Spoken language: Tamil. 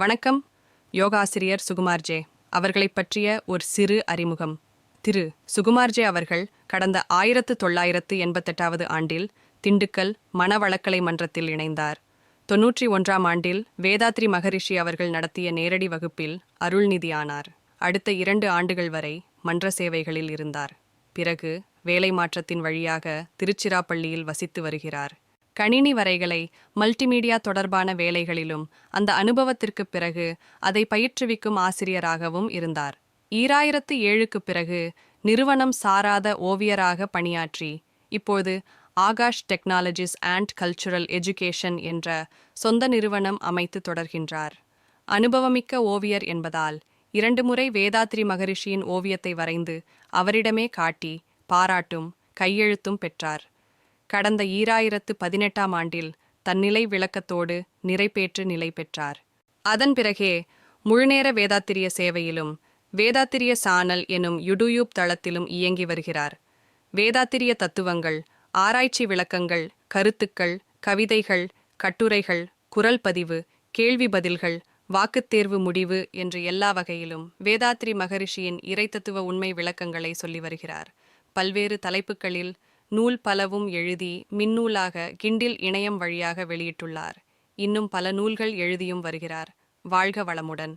வணக்கம். யோகாசிரியர் சுகுமார் ஜே. அவர்களைப் பற்றிய ஒரு சிறு அறிமுகம். திரு. சுகுமார் ஜே அவர்கள் கடந்த ஆயிரத்து தொள்ளாயிரத்து எண்பத்தெட்டாவது ஆண்டில் திண்டுக்கல் மனவளக்கலை மன்றத்தில் இணைந்தார். தொன்னூற்றி ஒன்றாம் ஆண்டில் வேதாத்ரி மகரிஷி அவர்கள் நடத்திய நேரடி வகுப்பில் அருள்நிதியானார். அடுத்த இரண்டு ஆண்டுகள் வரை மன்ற சேவைகளில் இருந்தார். பிறகு வேலை மாற்றத்தின் வழியாக திருச்சிராப்பள்ளியில் வசித்து வருகிறார். கணினி வரைகளை மல்டிமீடியா தொடர்பான வேலைகளிலும் அந்த அனுபவத்திற்குப் பிறகு அதை பயிற்றுவிக்கும் ஆசிரியராகவும் இருந்தார். ஈராயிரத்து ஏழுக்குப் பிறகு நிறுவனம் சாராத ஓவியராக பணியாற்றி இப்போது Aakash technologies and cultural education என்ற சொந்த நிறுவனம் அமைத்து தொடர்கின்றார். அனுபவமிக்க ஓவியர் என்பதால் இரண்டு முறை வேதாத்ரி மகரிஷியின் ஓவியத்தை வரைந்து அவரிடமே காட்டி பாராட்டும் கையெழுத்தும் பெற்றார். கடந்த ஈராயிரத்து பதினெட்டாம் ஆண்டில் தன்னிலை விளக்கத்தோடு நிறைவேற்று நிலை பெற்றார். அதன் பிறகே முழுநேர வேதாத்திரிய சேவையிலும் வேதாத்திரிய சானல் எனும் யுடுயூப் தளத்திலும் இயங்கி வருகிறார். வேதாத்திரிய தத்துவங்கள் ஆராய்ச்சி விளக்கங்கள் கருத்துக்கள் கவிதைகள் கட்டுரைகள் குரல் பதிவு கேள்வி பதில்கள் வாக்குத்தேர்வு முடிவு என்று எல்லா வகையிலும் வேதாத்ரி மகரிஷியின் இறைத்தத்துவ உண்மை விளக்கங்களை சொல்லி வருகிறார். பல்வேறு தலைப்புகளில் நூல் பலவும் எழுதி மின்னூலாக கிண்டில் இணையம் வழியாக வெளியிட்டுள்ளார். இன்னும் பல நூல்கள் எழுதியும் வருகிறார். வாழ்க வளமுடன்.